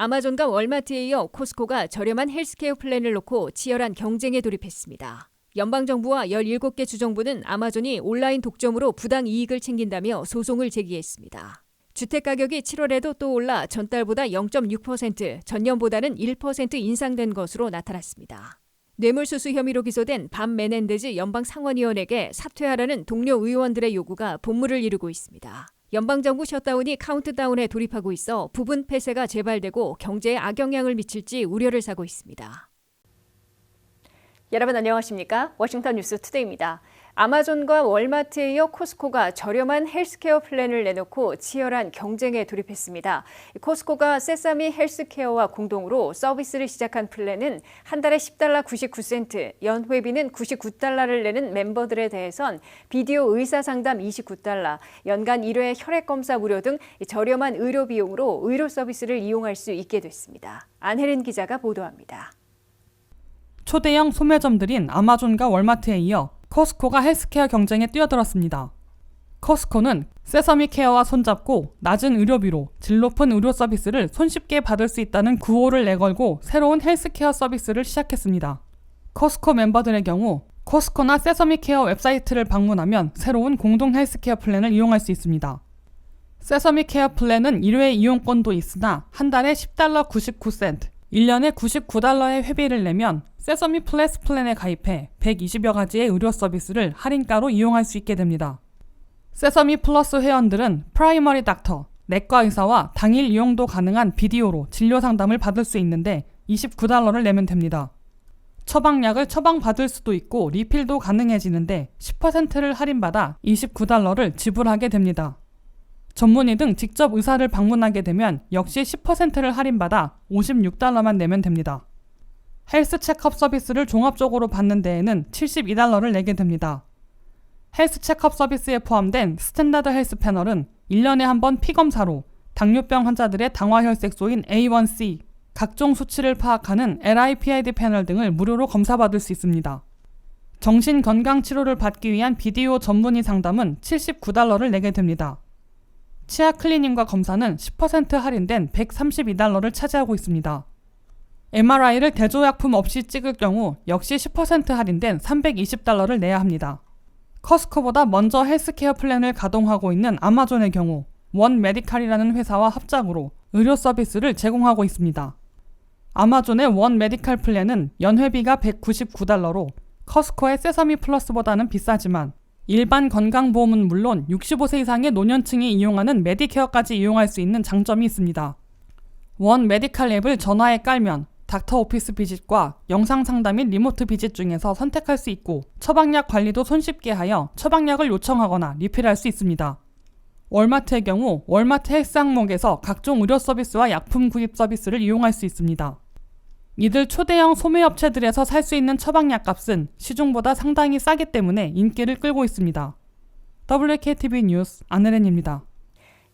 아마존과 월마트에 이어 코스코가 저렴한 헬스케어 플랜을 놓고 치열한 경쟁에 돌입했습니다. 연방정부와 17개 주정부는 아마존이 온라인 독점으로 부당 이익을 챙긴다며 소송을 제기했습니다. 주택가격이 7월에도 또 올라 전달보다 0.6%, 전년보다는 1% 인상된 것으로 나타났습니다. 뇌물수수 혐의로 기소된 밤 메넨데즈 연방 상원의원에게 사퇴하라는 동료 의원들의 요구가 본물을 이루고 있습니다. 연방정부 셧다운이 카운트다운에 돌입하고 있어 부분 폐쇄가 재발되고 경제에 악영향을 미칠지 우려를 사고 있습니다. 여러분 안녕하십니까? 워싱턴 뉴스 투데이입니다. 아마존과 월마트에 이어 코스코가 저렴한 헬스케어 플랜을 내놓고 치열한 경쟁에 돌입했습니다. 코스코가 세사미 헬스케어와 공동으로 서비스를 시작한 플랜은 한 달에 10달러 99센트, 연회비는 99달러를 내는 멤버들에 대해선 비디오 의사 상담 29달러, 연간 1회 혈액 검사 무료 등 저렴한 의료 비용으로 의료 서비스를 이용할 수 있게 됐습니다. 안혜린 기자가 보도합니다. 초대형 소매점들인 아마존과 월마트에 이어 코스코가 헬스케어 경쟁에 뛰어들었습니다. 코스코는 세서미 케어와 손잡고 낮은 의료비로 질 높은 의료 서비스를 손쉽게 받을 수 있다는 구호를 내걸고 새로운 헬스케어 서비스를 시작했습니다. 코스코 멤버들의 경우 코스코나 세서미 케어 웹사이트를 방문하면 새로운 공동 헬스케어 플랜을 이용할 수 있습니다. 세서미 케어 플랜은 1회 이용권도 있으나 한 달에 10달러 99센트, 1년에 99달러의 회비를 내면 세서미 플래스 플랜에 가입해 120여 가지의 의료 서비스를 할인가로 이용할 수 있게 됩니다. 세서미 플러스 회원들은 프라이머리 닥터, 내과 의사와 당일 이용도 가능한 비디오로 진료 상담을 받을 수 있는데 29달러를 내면 됩니다. 처방약을 처방받을 수도 있고 리필도 가능해지는데 10%를 할인받아 29달러를 지불하게 됩니다. 전문의 등 직접 의사를 방문하게 되면 역시 10%를 할인받아 56달러만 내면 됩니다. 헬스 체크업 서비스를 종합적으로 받는 데에는 72달러를 내게 됩니다. 헬스 체크업 서비스에 포함된 스탠다드 헬스 패널은 1년에 한 번 피검사로 당뇨병 환자들의 당화혈색소인 A1C, 각종 수치를 파악하는 LIPID 패널 등을 무료로 검사받을 수 있습니다. 정신 건강 치료를 받기 위한 비디오 전문의 상담은 79달러를 내게 됩니다. 치아 클리닝과 검사는 10% 할인된 132달러를 차지하고 있습니다. MRI를 대조약품 없이 찍을 경우 역시 10% 할인된 320달러를 내야 합니다. 커스코보다 먼저 헬스케어 플랜을 가동하고 있는 아마존의 경우 원 메디칼이라는 회사와 합작으로 의료 서비스를 제공하고 있습니다. 아마존의 원 메디칼 플랜은 연회비가 199달러로 커스코의 세서미 플러스보다는 비싸지만 일반 건강보험은 물론 65세 이상의 노년층이 이용하는 메디케어까지 이용할 수 있는 장점이 있습니다. 원 메디칼 앱을 전화에 깔면 닥터 오피스 비짓과 영상 상담 및 리모트 비짓 중에서 선택할 수 있고 처방약 관리도 손쉽게 하여 처방약을 요청하거나 리필할 수 있습니다. 월마트의 경우 월마트 헬스 항목에서 각종 의료 서비스와 약품 구입 서비스를 이용할 수 있습니다. 이들 초대형 소매업체들에서 살 수 있는 처방약 값은 시중보다 상당히 싸기 때문에 인기를 끌고 있습니다. WKTV 뉴스 안혜련입니다.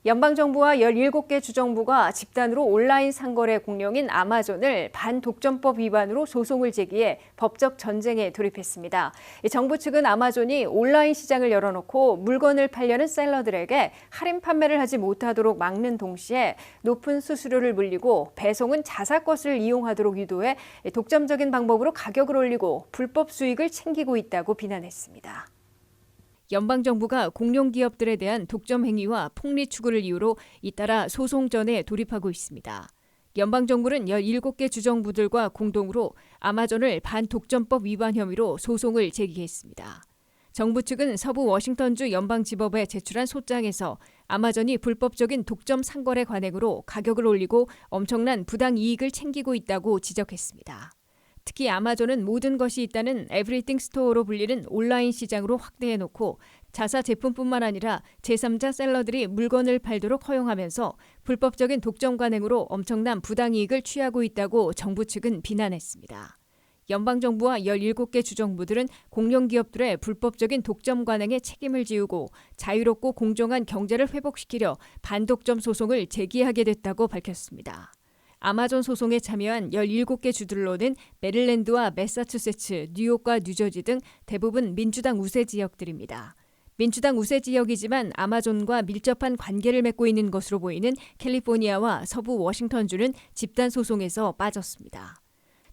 연방정부와 17개 주정부가 집단으로 온라인 상거래 공룡인 아마존을 반독점법 위반으로 소송을 제기해 법적 전쟁에 돌입했습니다. 정부 측은 아마존이 온라인 시장을 열어놓고 물건을 팔려는 셀러들에게 할인 판매를 하지 못하도록 막는 동시에 높은 수수료를 물리고 배송은 자사 것을 이용하도록 유도해 독점적인 방법으로 가격을 올리고 불법 수익을 챙기고 있다고 비난했습니다. 연방 정부가 공룡 기업들에 대한 독점 행위와 폭리 추구를 이유로 잇따라 소송전에 돌입하고 있습니다. 연방 정부는 17개 주정부들과 공동으로 아마존을 반독점법 위반 혐의로 소송을 제기했습니다. 정부 측은 서부 워싱턴주 연방지법에 제출한 소장에서 아마존이 불법적인 독점 상거래 관행으로 가격을 올리고 엄청난 부당 이익을 챙기고 있다고 지적했습니다. 특히 아마존은 모든 것이 있다는 에브리띵 스토어로 불리는 온라인 시장으로 확대해 놓고 자사 제품뿐만 아니라 제3자 셀러들이 물건을 팔도록 허용하면서 불법적인 독점 관행으로 엄청난 부당 이익을 취하고 있다고 정부 측은 비난했습니다. 연방정부와 17개 주정부들은 공룡기업들의 불법적인 독점 관행에 책임을 지우고 자유롭고 공정한 경제를 회복시키려 반독점 소송을 제기하게 됐다고 밝혔습니다. 아마존 소송에 참여한 17개 주들로는 메릴랜드와 매사추세츠, 뉴욕과 뉴저지 등 대부분 민주당 우세 지역들입니다. 민주당 우세 지역이지만 아마존과 밀접한 관계를 맺고 있는 것으로 보이는 캘리포니아와 서부 워싱턴주는 집단 소송에서 빠졌습니다.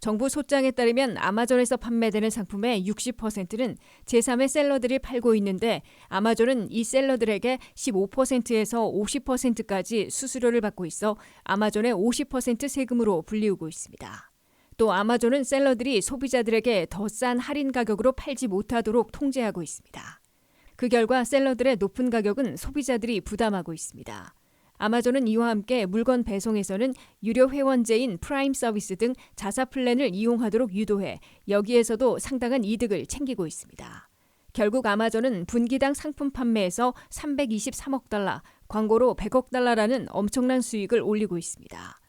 정부 소장에 따르면 아마존에서 판매되는 상품의 60%는 제3의 셀러들이 팔고 있는데 아마존은 이 셀러들에게 15%에서 50%까지 수수료를 받고 있어 아마존의 50% 세금으로 불리우고 있습니다. 또 아마존은 셀러들이 소비자들에게 더 싼 할인 가격으로 팔지 못하도록 통제하고 있습니다. 그 결과 셀러들의 높은 가격은 소비자들이 부담하고 있습니다. 아마존은 이와 함께 물건 배송에서는 유료 회원제인 프라임 서비스 등 자사 플랜을 이용하도록 유도해 여기에서도 상당한 이득을 챙기고 있습니다. 결국 아마존은 분기당 상품 판매에서 323억 달러, 광고로 100억 달러라는 엄청난 수익을 올리고 있습니다.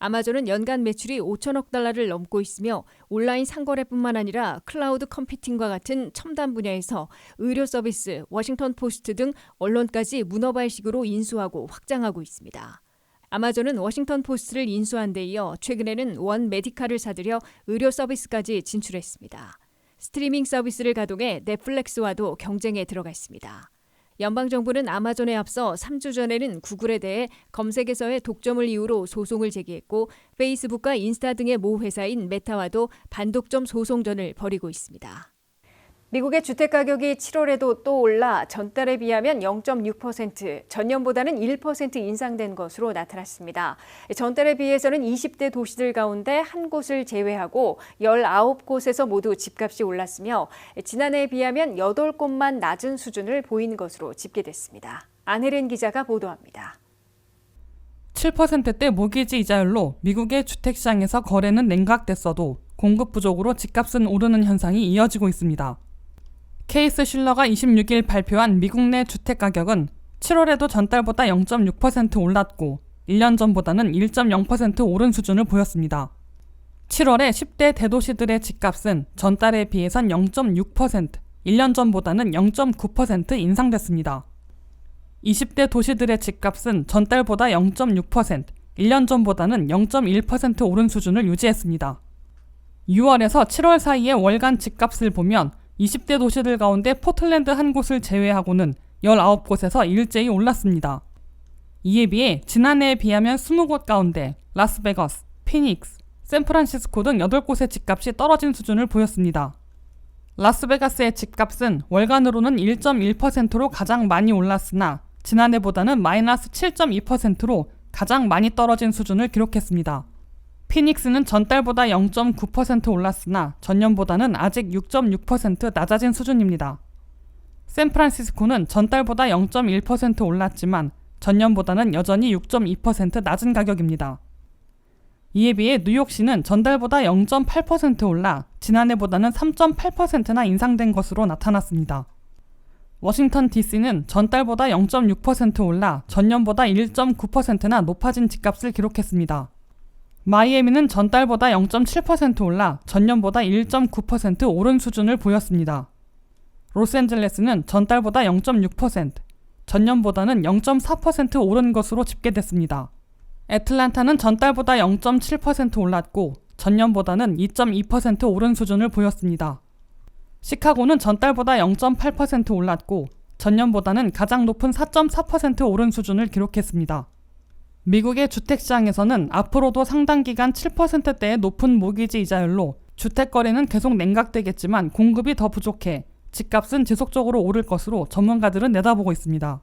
아마존은 연간 매출이 5천억 달러를 넘고 있으며 온라인 상거래뿐만 아니라 클라우드 컴퓨팅과 같은 첨단 분야에서 의료 서비스, 워싱턴 포스트 등 언론까지 문어발식으로 인수하고 확장하고 있습니다. 아마존은 워싱턴 포스트를 인수한 데 이어 최근에는 원 메디카를 사들여 의료 서비스까지 진출했습니다. 스트리밍 서비스를 가동해 넷플릭스와도 경쟁에 들어가 있습니다. 연방 정부는 아마존에 앞서 3주 전에는 구글에 대해 검색에서의 독점을 이유로 소송을 제기했고 페이스북과 인스타 등의 모 회사인 메타와도 반독점 소송전을 벌이고 있습니다. 미국의 주택 가격이 7월에도 또 올라 전달에 비하면 0.6%, 전년보다는 1% 인상된 것으로 나타났습니다. 전달에 비해서는 20대 도시들 가운데 한 곳을 제외하고 19곳에서 모두 집값이 올랐으며 지난해에 비하면 8곳만 낮은 수준을 보인 것으로 집계됐습니다. 안혜린 기자가 보도합니다. 7%대 모기지 이자율로 미국의 주택시장에서 거래는 냉각됐어도 공급 부족으로 집값은 오르는 현상이 이어지고 있습니다. 케이스 실러가 26일 발표한 미국 내 주택 가격은 7월에도 전달보다 0.6% 올랐고 1년 전보다는 1.0% 오른 수준을 보였습니다. 7월에 10대 대도시들의 집값은 전달에 비해선 0.6%, 1년 전보다는 0.9% 인상됐습니다. 20대 도시들의 집값은 전달보다 0.6%, 1년 전보다는 0.1% 오른 수준을 유지했습니다. 6월에서 7월 사이의 월간 집값을 보면 20대 도시들 가운데 포틀랜드 한 곳을 제외하고는 19곳에서 일제히 올랐습니다. 이에 비해 지난해에 비하면 20곳 가운데 라스베거스, 피닉스, 샌프란시스코 등 8곳의 집값이 떨어진 수준을 보였습니다. 라스베가스의 집값은 월간으로는 1.1%로 가장 많이 올랐으나 지난해보다는 마이너스 7.2%로 가장 많이 떨어진 수준을 기록했습니다. 피닉스는 전달보다 0.9% 올랐으나 전년보다는 아직 6.6% 낮아진 수준입니다. 샌프란시스코는 전달보다 0.1% 올랐지만 전년보다는 여전히 6.2% 낮은 가격입니다. 이에 비해 뉴욕시는 전달보다 0.8% 올라 지난해보다는 3.8%나 인상된 것으로 나타났습니다. 워싱턴 DC는 전달보다 0.6% 올라 전년보다 1.9%나 높아진 집값을 기록했습니다. 마이애미는 전달보다 0.7% 올라 전년보다 1.9% 오른 수준을 보였습니다. 로스앤젤레스는 전달보다 0.6%, 전년보다는 0.4% 오른 것으로 집계됐습니다. 애틀란타는 전달보다 0.7% 올랐고 전년보다는 2.2% 오른 수준을 보였습니다. 시카고는 전달보다 0.8% 올랐고 전년보다는 가장 높은 4.4% 오른 수준을 기록했습니다. 미국의 주택시장에서는 앞으로도 상당 기간 7%대의 높은 모기지 이자율로 주택 거래는 계속 냉각되겠지만 공급이 더 부족해 집값은 지속적으로 오를 것으로 전문가들은 내다보고 있습니다.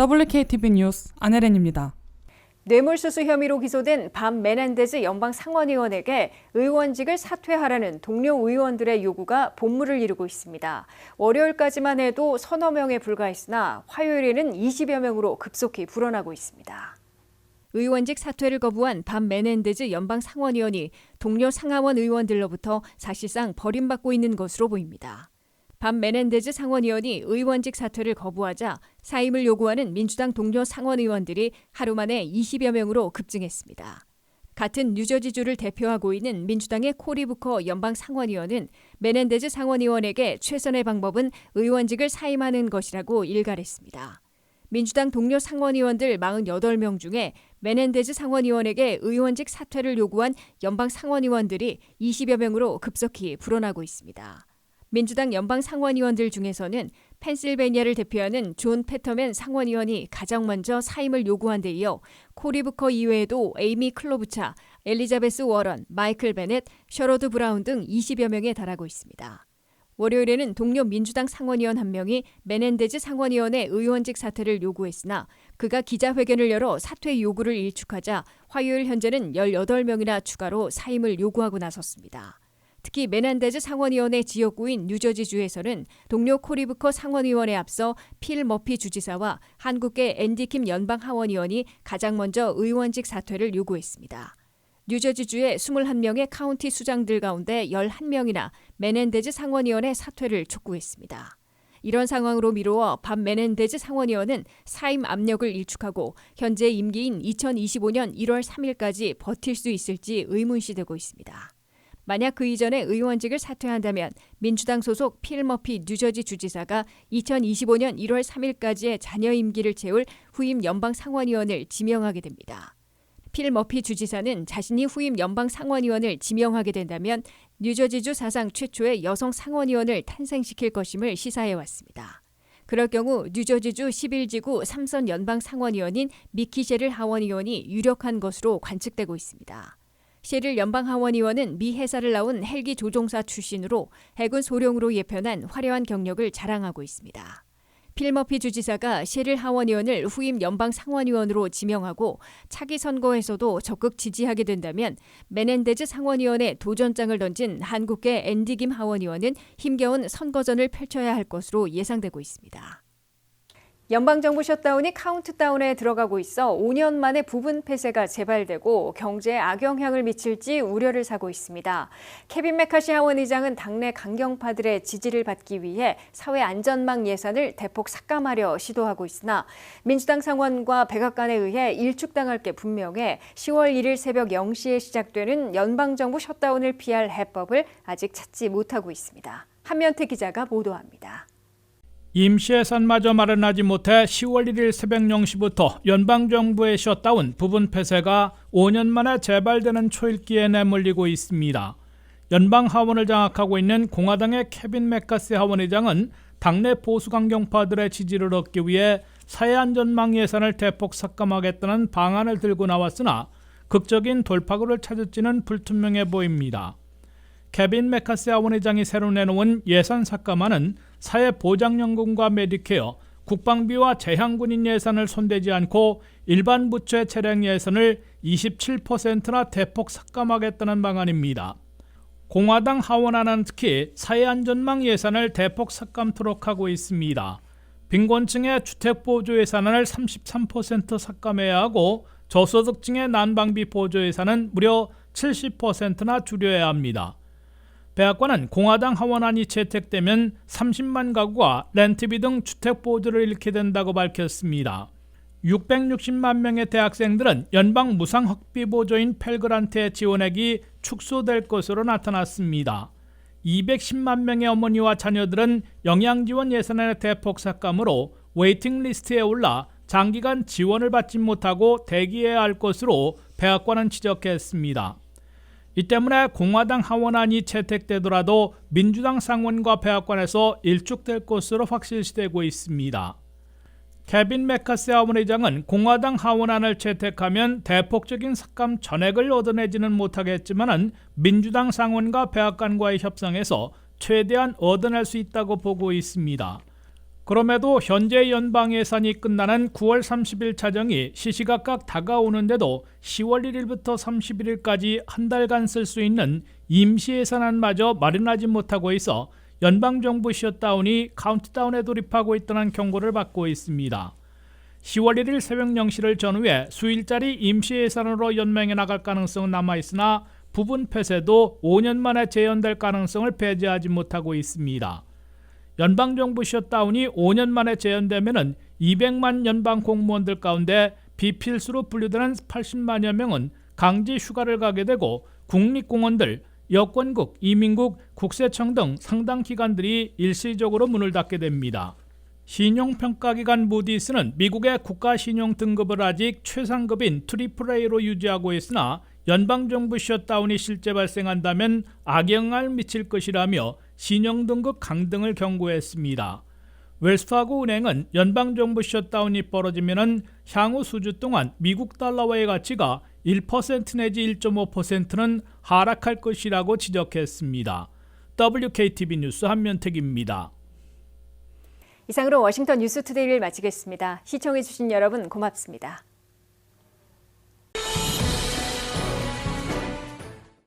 WKTV 뉴스 안혜렌입니다. 뇌물수수 혐의로 기소된 밤 메넨데즈 연방 상원의원에게 의원직을 사퇴하라는 동료 의원들의 요구가 본물을 이루고 있습니다. 월요일까지만 해도 서너 명에 불과했으나 화요일에는 20여 명으로 급속히 불어나고 있습니다. 의원직 사퇴를 거부한 밤 메넨데즈 연방 상원의원이 동료 상하원 의원들로부터 사실상 버림받고 있는 것으로 보입니다. 밤 메넨데즈 상원의원이 의원직 사퇴를 거부하자 사임을 요구하는 민주당 동료 상원의원들이 하루 만에 20여 명으로 급증했습니다. 같은 뉴저지주를 대표하고 있는 민주당의 코리 부커 연방 상원의원은 메넨데즈 상원의원에게 최선의 방법은 의원직을 사임하는 것이라고 일갈했습니다. 민주당 동료 상원의원들 48명 중에 메넨데즈 상원의원에게 의원직 사퇴를 요구한 연방 상원의원들이 20여 명으로 급속히 불어나고 있습니다. 민주당 연방 상원의원들 중에서는 펜실베니아를 대표하는 존 패터맨 상원의원이 가장 먼저 사임을 요구한 데 이어 코리 부커 이외에도 에이미 클로부차, 엘리자베스 워런, 마이클 베넷, 셔러드 브라운 등 20여 명에 달하고 있습니다. 월요일에는 동료 민주당 상원의원 한 명이 메넨데즈 상원의원의 의원직 사퇴를 요구했으나 그가 기자회견을 열어 사퇴 요구를 일축하자 화요일 현재는 18명이나 추가로 사임을 요구하고 나섰습니다. 특히 메난데즈 상원의원의 지역구인 뉴저지주에서는 동료 코리브커 상원의원에 앞서 필 머피 주지사와 한국계 앤디킴 연방 하원의원이 가장 먼저 의원직 사퇴를 요구했습니다. 뉴저지주의 21명의 카운티 수장들 가운데 11명이나 메넨데즈 상원의원의 사퇴를 촉구했습니다. 이런 상황으로 미루어 밥 메넨데즈 상원의원은 사임 압력을 일축하고 현재 임기인 2025년 1월 3일까지 버틸 수 있을지 의문시되고 있습니다. 만약 그 이전에 의원직을 사퇴한다면 민주당 소속 필 머피 뉴저지 주지사가 2025년 1월 3일까지의 잔여 임기를 채울 후임 연방 상원의원을 지명하게 됩니다. 필 머피 주지사는 자신이 후임 연방 상원의원을 지명하게 된다면 뉴저지주 사상 최초의 여성 상원의원을 탄생시킬 것임을 시사해 왔습니다. 그럴 경우 뉴저지주 11지구 3선 연방 상원의원인 미키 셰릴 하원의원이 유력한 것으로 관측되고 있습니다. 셰릴 연방 하원의원은 미 해사를 나온 헬기 조종사 출신으로 해군 소령으로 예편한 화려한 경력을 자랑하고 있습니다. 필머피 주지사가 셰릴 하원 의원을 후임 연방 상원 의원으로 지명하고 차기 선거에서도 적극 지지하게 된다면 메넨데즈 상원 의원의 도전장을 던진 한국계 앤디김 하원 의원은 힘겨운 선거전을 펼쳐야 할 것으로 예상되고 있습니다. 연방정부 셧다운이 카운트다운에 들어가고 있어 5년 만에 부분 폐쇄가 재발되고 경제에 악영향을 미칠지 우려를 사고 있습니다. 케빈 메카시 하원 의장은 당내 강경파들의 지지를 받기 위해 사회 안전망 예산을 대폭 삭감하려 시도하고 있으나 민주당 상원과 백악관에 의해 일축당할 게 분명해 10월 1일 새벽 0시에 시작되는 연방정부 셧다운을 피할 해법을 아직 찾지 못하고 있습니다. 한면태 기자가 보도합니다. 임시예산마저 마련하지 못해 10월 1일 새벽 0시부터 연방정부의 셧다운 부분 폐쇄가 5년 만에 재발되는 초읽기에 내몰리고 있습니다. 연방 하원을 장악하고 있는 공화당의 케빈 맥카시 하원의장은 당내 보수 강경파들의 지지를 얻기 위해 사회안전망 예산을 대폭 삭감하겠다는 방안을 들고 나왔으나 극적인 돌파구를 찾을지는 불투명해 보입니다. 케빈 메카시 하원의장이 새로 내놓은 예산 삭감안은 사회보장연금과 메디케어, 국방비와 재향군인 예산을 손대지 않고 일반 부처의 차량 예산을 27%나 대폭 삭감하겠다는 방안입니다. 공화당 하원안은 특히 사회안전망 예산을 대폭 삭감토록 하고 있습니다. 빈곤층의 주택보조 예산을 33% 삭감해야 하고 저소득층의 난방비 보조 예산은 무려 70%나 줄여야 합니다. 백악관은 공화당 하원안이 채택되면 30만 가구가 렌트비 등 주택 보조를 잃게 된다고 밝혔습니다. 660만 명의 대학생들은 연방 무상 학비 보조인 펠그란트의 지원액이 축소될 것으로 나타났습니다. 210만 명의 어머니와 자녀들은 영양 지원 예산의 대폭 삭감으로 웨이팅 리스트에 올라 장기간 지원을 받지 못하고 대기해야 할 것으로 백악관은 지적했습니다. 이 때문에 공화당 하원안이 채택되더라도 민주당 상원과 백악관에서 일축될 것으로 확실시되고 있습니다. 케빈 메카시 하원의장은 공화당 하원안을 채택하면 대폭적인 삭감 전액을 얻어내지는 못하겠지만 민주당 상원과 백악관과의 협상에서 최대한 얻어낼 수 있다고 보고 있습니다. 그럼에도 현재 연방 예산이 끝나는 9월 30일 차정이 시시각각 다가오는데도 10월 1일부터 31일까지 한 달간 쓸 수 있는 임시 예산안마저 마련하지 못하고 있어 연방 정부 셧다운이 카운트다운에 돌입하고 있다는 경고를 받고 있습니다. 10월 1일 새벽 0시를 전후해 수일짜리 임시 예산으로 연맹해 나갈 가능성은 남아 있으나 부분 폐쇄도 5년 만에 재연될 가능성을 배제하지 못하고 있습니다. 연방정부 셧다운이 5년 만에 재연되면 200만 연방 공무원들 가운데 비필수로 분류되는 80만여 명은 강제 휴가를 가게 되고 국립공원들, 여권국, 이민국, 국세청 등 상당 기관들이 일시적으로 문을 닫게 됩니다. 신용평가기관 무디스는 미국의 국가신용 등급을 아직 최상급인 트리플 A로 유지하고 있으나 연방정부 셧다운이 실제 발생한다면 악영향을 미칠 것이라며 신용등급 강등을 경고했습니다. 웰스파고 은행은 연방정부 셧다운이 벌어지면 향후 수주 동안 미국 달러와의 가치가 1% 내지 1.5%는 하락할 것이라고 지적했습니다. WKTV 뉴스 한면택입니다. 이상으로 워싱턴 뉴스 투데이를 마치겠습니다. 시청해주신 여러분 고맙습니다.